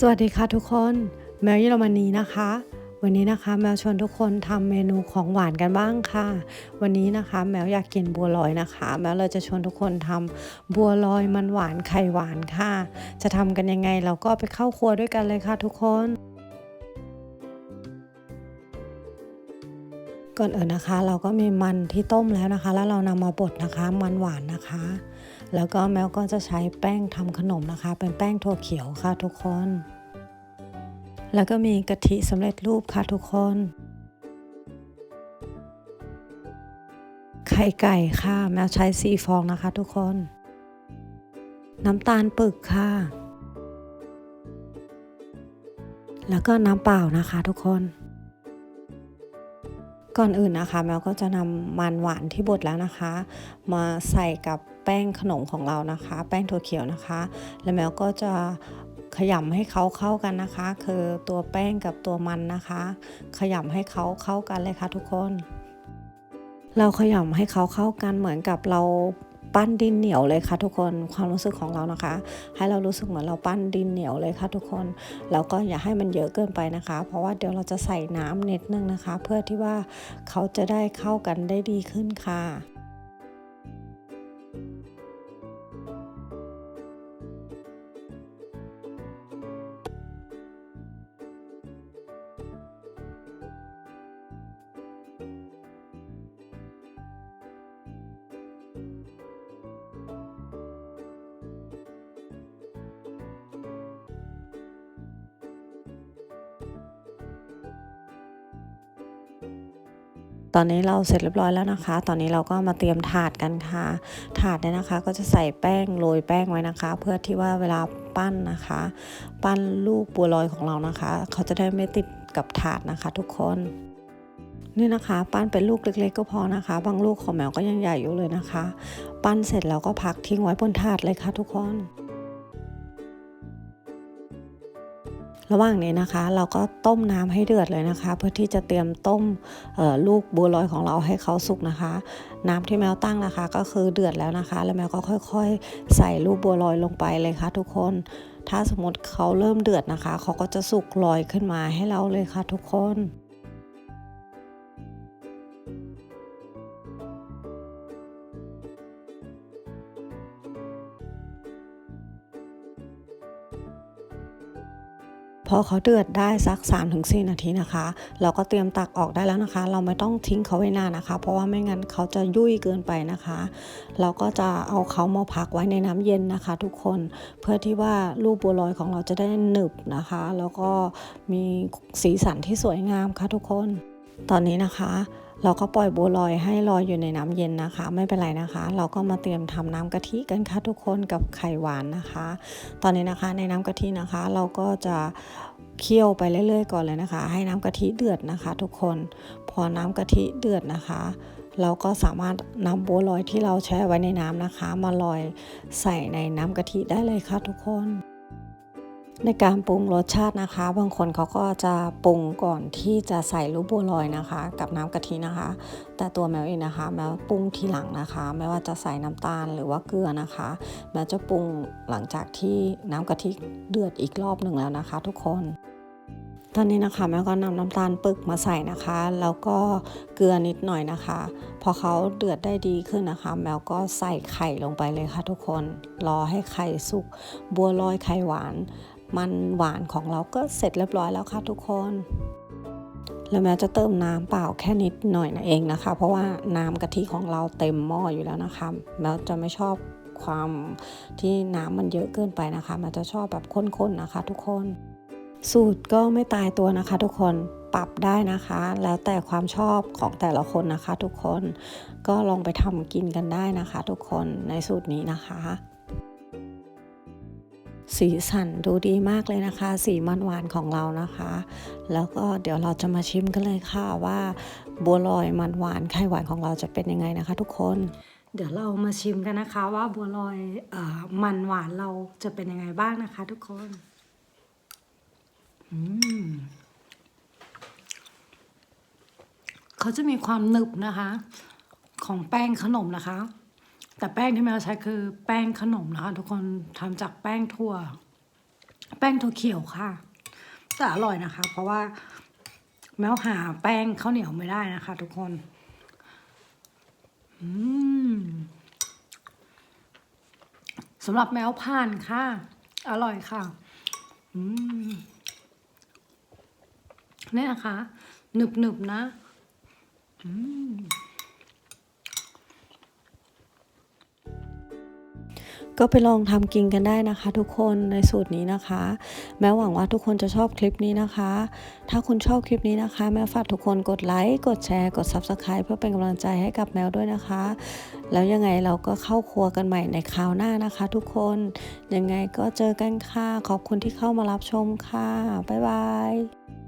สวัสดีค่ะทุกคน แมวเยอรมนีนะคะ วันนี้นะคะ แมวชวนทุกคนทำเมนูของหวานกันบ้างค่ะ วันนี้นะคะ แมวอยากกินบัวลอยนะคะ แมวเลยจะชวนทุกคนทำบัวลอยมันหวานไข่หวานค่ะ จะทำกันยังไงเราก็ไปเข้าครัวด้วยกันเลยค่ะทุกคนก่อนอื่นนะคะ เราก็มีมันที่ต้มแล้วนะคะ แล้วเรานำมาบดนะคะ มันหวานนะคะ แล้วก็แมวก็จะใช้แป้งทำขนมนะคะ เป็นแป้งถั่วเขียวค่ะทุกคน แล้วก็มีกะทิสำเร็จรูปค่ะทุกคน ไข่ไก่ค่ะแมวใช้สีฟองนะคะทุกคน น้ำตาลปึกค่ะ แล้วก็น้ำเปล่านะคะทุกคน ก่อนอื่นนะคะแมวก็จะนำมันหวานที่บดแล้วนะคะ มาใส่กับแป้งขนมของเรานะคะ แป้งถั่วเขียวนะคะ แล้วแมวก็จะขยำให้เขาเข้ากันนะคะ คือตัวแป้งกับตัวมันนะคะ ขยำให้เขาเข้ากันเลยค่ะทุกคน เราขยำให้เขาเข้ากันเหมือนกับเรา ปั้นดินเหนียวเลยค่ะทุกคนความรู้สึกของเรานะคะ ให้เรารู้สึกเหมือนเราปั้นดินเหนียวเลยค่ะทุกคนแล้วก็อย่าให้มันเยอะเกินไปนะคะ เพราะว่าเดี๋ยวเราจะใส่น้ำเนิดนึงนะคะ เพื่อที่ว่าเขาจะได้เข้ากันได้ดีขึ้นค่ะ ตอนนี้เราเสร็จเรียบร้อยแล้วนะคะ ตอนนี้เราก็มาเตรียมถาดกันค่ะ ถาดเนี่ยนะคะ ก็จะใส่แป้งโรยแป้งไว้นะคะ เพื่อที่ว่าเวลาปั้นนะคะ ปั้นลูกบัวลอยของเรานะคะ เขาจะได้ไม่ติดกับถาดนะคะ ทุกคนนี่นะคะ ปั้นเป็นลูกเล็กๆก็พอนะคะ บางลูกของแมวก็ยังใหญ่อยู่เลยนะคะ ปั้นเสร็จแล้วก็พักทิ้งไว้บนถาดเลยค่ะทุกคน ระหว่างนี้นะคะ เราก็ต้มน้ำให้เดือดเลยนะคะ เพื่อที่จะเตรียมต้มลูกบัวลอยของเราให้เขาสุกนะคะ น้ำที่แมวตั้งนะคะ ก็คือเดือดแล้วนะคะ แล้วแมวก็ค่อยๆ ใส่ลูกบัวลอยลงไปเลยค่ะ ทุกคน ถ้าสมมติเขาเริ่มเดือดนะคะ เขาก็จะสุกลอยขึ้นมาให้เราเลยค่ะ ทุกคน พอเขาเดือดได้สัก 3-4 นาทีนะคะ เราก็เตรียมตักออกได้แล้วนะคะ เราไม่ต้องทิ้งเขาไว้นานนะคะ เพราะว่าไม่งั้นเขาจะยุ่ยเกินไปนะคะ เราก็จะเอาเขามาพักไว้ในน้ำเย็นนะคะ ทุกคนเพื่อที่ว่าลูกบัวลอยของเราจะได้หนึบนะคะ แล้วก็มีสีสันที่สวยงามค่ะทุกคน ตอนนี้นะคะ เราก็ปล่อยบัวลอยให้ลอยอยู่ในน้ำเย็นนะคะ ไม่เป็นไรนะคะ เราก็มาเตรียมทำน้ำกะทิกันค่ะทุกคนกับไข่หวานนะคะ ตอนนี้นะคะในน้ำกะทินะคะ เราก็จะเคี่ยวไปเรื่อยๆก่อนเลยนะคะ ให้น้ำกะทิเดือดนะคะ ทุกคนพอน้ำกะทิเดือดนะคะ เราก็สามารถนำบัวลอยที่เราแช่ไว้ในน้ำนะคะ มาลอยใส่ในน้ำกะทิได้เลยค่ะทุกคน ในการปรุงรสชาตินะคะ บางคนเขาก็จะปรุงก่อนที่จะใส่ลูกบัวลอยนะคะ กับน้ำกะทินะคะ แต่ตัวแมวเองนะคะ แมวปรุงทีหลังนะคะ ไม่ว่าจะใส่น้ำตาลหรือว่าเกลือนะคะ แมวจะปรุงหลังจากที่น้ำกะทิเดือดอีกรอบหนึ่งแล้วนะคะ ทุกคนตอนนี้นะคะแม่ก็นำน้ำตาลปึกมาใส่นะคะ แล้วก็เกลือนิดหน่อยนะคะ พอเขาเดือดได้ดีขึ้นนะคะ แมวก็ใส่ไข่ลงไปเลยค่ะทุกคน รอให้ไข่สุก บัวลอยไข่หวาน มันหวานของเราก็เสร็จเรียบร้อยแล้วค่ะทุกคน แล้วแมวจะเติมน้ำเปล่าแค่นิดหน่อยนะเองนะคะ เพราะว่าน้ำกะทิของเราเต็มหม้ออยู่แล้วนะคะแมวจะไม่ชอบความที่น้ำมันเยอะเกินไปนะคะแมวจะชอบแบบข้นๆนะคะ ทุกคน สูตรก็ไม่ตายตัวนะคะ ทุกคนปรับได้นะคะ แล้วแต่ความชอบของแต่ละคนนะคะ ทุกคนก็ลองไปทำกินกันได้นะคะ ทุกคนในสูตรนี้นะคะ สีสันดูดีมากเลยนะคะ สีมันหวานของเรานะคะ แล้วก็เดี๋ยวเราจะมาชิมกันเลยค่ะว่า บัวลอยมันหวานไข่หวานของเราจะเป็นยังไงนะคะ ทุกคน เดี๋ยวเรามาชิมกันนะคะ ว่าบัวลอยอมันหวานเราจะเป็นยังไงบ้างนะคะ ทุกคนเขาจะมีความหนึบนะคะ ของแป้งขนมนะคะ แต่แป้งที่แมวใช้คือแป้งขนมนะคะ ทุกคนทำจากแป้งถั่ว แป้งถั่วเขียวค่ะ แต่อร่อยนะคะ เพราะว่าแมวหาแป้งข้าวเหนียวไม่ได้นะคะ ทุกคน อืมสำหรับแมวผ่านค่ะ อร่อยค่ะ อืมเนี่ยนะคะหนึบหนึบนะ อืม ก็ไปลองทำกินกันได้นะคะ ทุกคนในสูตรนี้นะคะ แม้หวังว่าทุกคนจะชอบคลิปนี้นะคะ ถ้าคุณชอบคลิปนี้นะคะ แม่ฝากทุกคนกดไลค์กดแชร์กด Subscribe เพื่อเป็นกำลังใจให้กับแมวด้วยนะคะ แล้วยังไงเราก็เข้าครัวกันใหม่ในคราวหน้านะคะ ทุกคนยังไงก็เจอกันค่ะขอบคุณที่เข้ามารับชมค่ะบ๊ายบาย